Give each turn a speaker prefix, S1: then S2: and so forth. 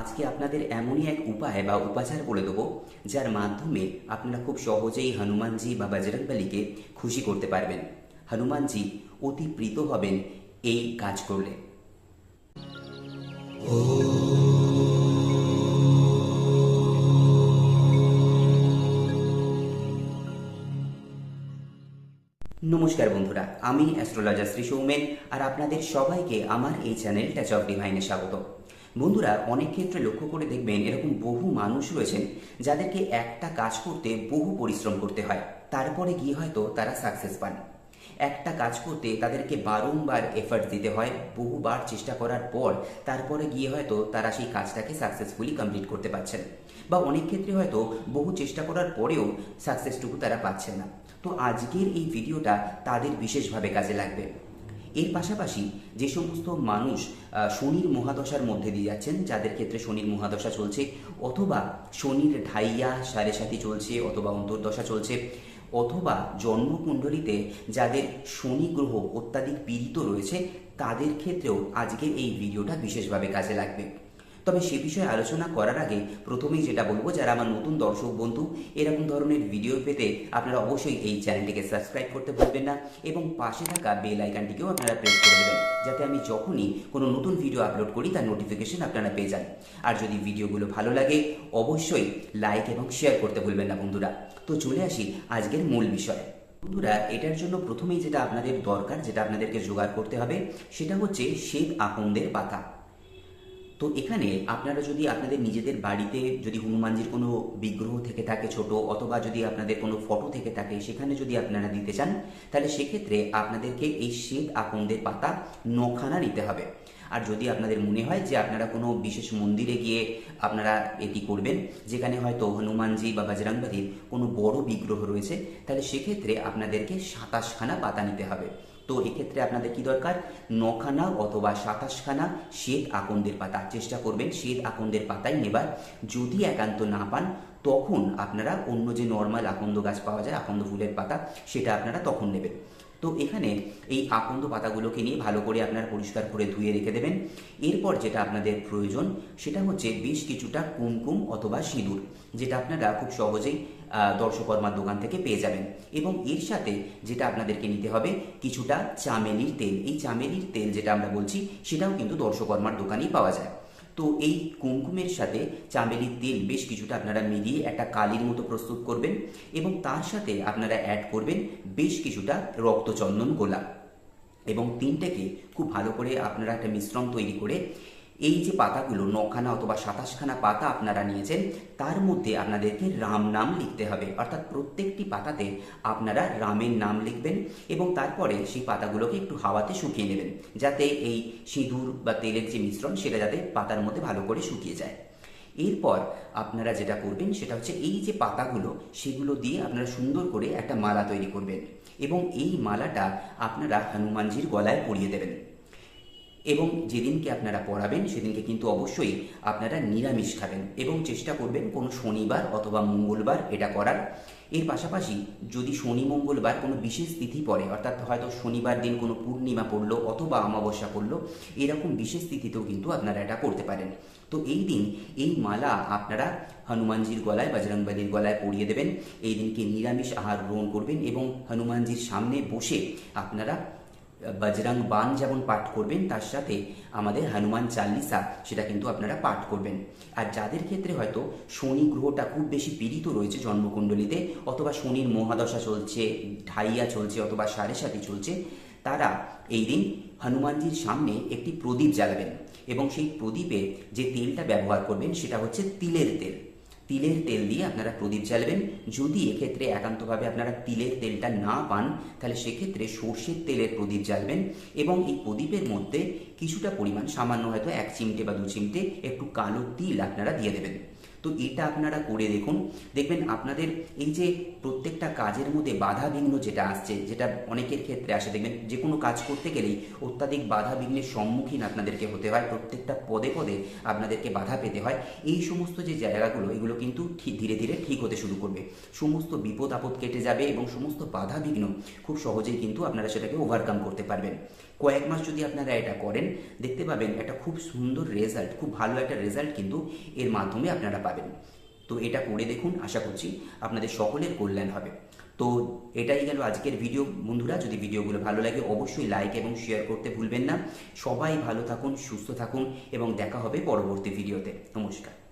S1: আজকে আপনাদের এমনই এক উপায় বা উপাচার বলে দেবো, যার মাধ্যমে আপনারা খুব সহজেই হনুমানজি বা বজরংবলীকে খুশি করতে পারবেন। হনুমানজি, অতি প্রীত হবেন এই কাজ করলে। নমস্কার বন্ধুরা, আমি অ্যাস্ট্রোলজার শ্রী সৌমেন, আর আপনাদের সবাইকে আমার এই চ্যানেল টাচ অফ ডিভাইনে স্বাগত। বন্ধুরা, অনেক ক্ষেত্রে লক্ষ্য করে দেখবেন এরকম বহু মানুষ রয়েছেন যাদেরকে একটা কাজ করতে বহু পরিশ্রম করতে হয়। তারপরে গিয়ে হয়তো তারা সাকসেস পান। একটা কাজ করতে তাদেরকে বারংবার এফার্ট দিতে হয়, বহুবার চেষ্টা করার পর তারপরে গিয়ে হয়তো তারা সেই কাজটাকে সাকসেসফুলি কমপ্লিট করতে পারছেন। বা অনেক ক্ষেত্রে হয়তো বহু চেষ্টা করার পরেও সাকসেসটুকু তারা পাচ্ছেন না। তো আজকের এই ভিডিওটা তাদের বিশেষভাবে কাজে লাগবে। এর পাশাপাশি যে সমস্ত মানুষ শনির মহাদশার মধ্যে দিয়ে যাচ্ছেন, যাদের ক্ষেত্রে শনির মহাদশা চলছে, অথবা শনির ঢাইয়া সাড়ে সাথে চলছে, অথবা অন্তর্দশা চলছে, অথবা জন্মকুণ্ডলিতে যাদের শনি গ্রহ অত্যাধিক পীড়িত রয়েছে, তাদের ক্ষেত্রেও আজকের এই ভিডিওটা বিশেষভাবে কাজে লাগবে। তবে সে বিষয়ে আলোচনা করার আগে প্রথমেই যেটা বলব, যারা আমার নতুন দর্শক বন্ধু, এরকম ধরনের ভিডিও পেতে আপনারা অবশ্যই এই চ্যানেলটিকে সাবস্ক্রাইব করতে ভুলবেন না এবং পাশে থাকা বেল আইকনটিকেও আপনারা প্রেস করে দেবেন, যাতে আমি যখনই কোনো নতুন ভিডিও আপলোড করি, তার নোটিফিকেশন আপনারা পেয়ে যান। আর যদি ভিডিওগুলো ভালো লাগে, অবশ্যই লাইক এবং শেয়ার করতে ভুলবেন না বন্ধুরা। তো চলে আসি আজকের মূল বিষয়। বন্ধুরা, এটার জন্য প্রথমেই যেটা আপনাদের দরকার, যেটা আপনাদেরকে জোগাড় করতে হবে, সেটা হচ্ছে শ্বেত আকন্দের পাতা। তো এখানে আপনারা যদি আপনাদের নিজেদের বাড়িতে যদি হনুমানজির কোনো বিগ্রহ থেকে থাকে ছোট অথবা যদি আপনাদের কোনো ফটো থেকে থাকে, সেখানে যদি আপনারা দিতে চান, তাহলে সেক্ষেত্রে আপনাদেরকে এই শ্বেত আকন্দের পাতা নখানা নিতে হবে। আর যদি আপনাদের মনে হয় যে আপনারা কোনো বিশেষ মন্দিরে গিয়ে আপনারা এটি করবেন, যেখানে হয়তো হনুমানজি বা বজরংবলীর কোনো বড় বিগ্রহ রয়েছে, তাহলে সেক্ষেত্রে আপনাদেরকে সাতাশখানা পাতা নিতে হবে। তো এক্ষেত্রে আপনাদের কি দরকার? নখানা অথবা সাতাশখানা শ্বেত আকন্দের পাতা। চেষ্টা করবেন শ্বেত আকন্দের পাতাই নেবার। যদি একান্ত না পান, তখন আপনারা অন্য যে নর্মাল আকন্দ গাছ পাওয়া যায়, আকন্দ ফুলের পাতা, সেটা আপনারা তখন নেবেন। তো এখানে এই আকন্দ পাতাগুলোকে নিয়ে ভালো করে আপনারা পরিষ্কার করে ধুয়ে রেখে দেবেন। এরপর যেটা আপনাদের প্রয়োজন, সেটা হচ্ছে বেশ কিছুটা কুমকুম অথবা সিঁদুর, যেটা আপনারা খুব সহজেই দর্শকর্মার দোকান থেকে পেয়ে যাবেন। এবং এর সাথে যেটা আপনাদেরকে নিতে হবে, কিছুটা চামেলির তেল। এই চামেলির তেল যেটা আমরা বলছি, সেটাও কিন্তু দর্শকর্মার দোকানেই পাওয়া যায়। তো এই কুমকুমের সাথে চামেলির তেল বেশ কিছুটা আপনারা মিলিয়ে একটা কালির মতো প্রস্তুত করবেন এবং তার সাথে আপনারা অ্যাড করবেন বেশ কিছুটা রক্তচন্দন গোলাপ। এবং তিনটেকে খুব ভালো করে আপনারা একটা মিশ্রণ তৈরি করে এই যে পাতাগুলো, নখানা অথবা সাতাশখানা পাতা আপনারা নিয়েছেন, তার মধ্যে আপনাদেরকে রাম নাম লিখতে হবে। অর্থাৎ প্রত্যেকটি পাতাতে আপনারা রামের নাম লিখবেন এবং তারপরে সেই পাতাগুলোকে একটু হাওয়াতে শুকিয়ে নেবেন, যাতে এই সিঁদুর বা তেলের যে মিশ্রণ, সেটা যাতে পাতার মধ্যে ভালো করে শুকিয়ে যায়। এরপর আপনারা যেটা করবেন, সেটা হচ্ছে এই যে পাতাগুলো, সেগুলো দিয়ে আপনারা সুন্দর করে একটা মালা তৈরি করবেন এবং এই মালাটা আপনারা হনুমানজির গলায় পরিয়ে দেবেন। এবং যেদিনকে আপনারা পড়াবেন, সেদিনকে কিন্তু অবশ্যই আপনারা নিরামিষ খাবেন এবং চেষ্টা করবেন কোনো শনিবার অথবা মঙ্গলবার এটা করার। এর পাশাপাশি যদি শনি, মঙ্গলবার কোনো বিশেষ তিথি পড়ে, অর্থাৎ হয়তো শনিবার দিন কোনো পূর্ণিমা পড়ল অথবা অমাবস্যা পড়ল, এরকম বিশেষ তিথিতেও কিন্তু আপনারা এটা করতে পারেন। তো এই দিন এই মালা আপনারা হনুমানজির গলায়, বজরংবলীর গলায় পরিয়ে দেবেন। এই দিনকে নিরামিষ আহার গ্রহণ করবেন এবং হনুমানজির সামনে বসে আপনারা বজরং বান যেমন পাঠ করবেন, তার সাথে আমাদের হনুমান চাল্লিশা সেটা কিন্তু আপনারা পাঠ করবেন। আর যাদের ক্ষেত্রে হয়তো শনি গ্রহটা খুব বেশি পীড়িত রয়েছে জন্মকুণ্ডলিতে, অথবা শনির মহাদশা চলছে, ঢাইয়া চলছে, অথবা সাড়ে সাথে চলছে, তারা এই দিন হনুমানজির সামনে একটি প্রদীপ জ্বালাবেন। এবং সেই প্রদীপে যে তেলটা ব্যবহার করবেন, সেটা হচ্ছে তিলের তেল। তিলের তেল দিয়ে আপনারা প্রদীপ জ্বালবেন। যদি এক্ষেত্রে একান্তভাবে আপনারা তিলের তেলটা না পান, তাহলে সেক্ষেত্রে সর্ষের তেলের প্রদীপ জ্বালবেন এবং এই প্রদীপের মধ্যে কিছুটা পরিমাণ সামান্য হয়তো এক চিমটে বা দু চিমটে একটু কালো তিল আপনারা দিয়ে দেবেন। তো এটা আপনারা করে দেখুন। দেখবেন আপনাদের এই যে প্রত্যেকটা কাজের মধ্যে বাধা বিঘ্ন যেটা আসছে, যেটা অনেকের ক্ষেত্রে আসে, দেখবেন যে কোনো কাজ করতে গেলেই অত্যাধিক বাধা বিঘ্নের সম্মুখীন আপনাদেরকে হতে হয়, প্রত্যেকটা পদে পদে আপনাদেরকে বাধা পেতে হয়। এই সমস্ত যে জায়গাগুলো, এগুলো কিন্তু ধীরে ধীরে ঠিক হতে শুরু করবে। সমস্ত বিপদ আপদ কেটে যাবে এবং সমস্ত বাধা বিঘ্ন খুব সহজেই কিন্তু আপনারা সেটাকে ওভারকাম করতে পারবেন। কয়েক মাস যদি আপনারা এটা করেন, দেখতে পাবেন একটা খুব সুন্দর রেজাল্ট খুব ভালো একটা রেজাল্ট কিন্তু এর মাধ্যমে আপনারা পাবেন। তো এটা করে দেখুন, আশা করছি আপনাদের সকলের কল্যাণ হবে। তো এটাই গেল আজকের ভিডিও বন্ধুরা, যদি ভিডিওগুলো ভালো লাগে, অবশ্যই লাইক এবং শেয়ার করতে ভুলবেন না। সবাই ভালো থাকুন, সুস্থ থাকুন এবং দেখা হবে পরবর্তী ভিডিওতে নমস্কার।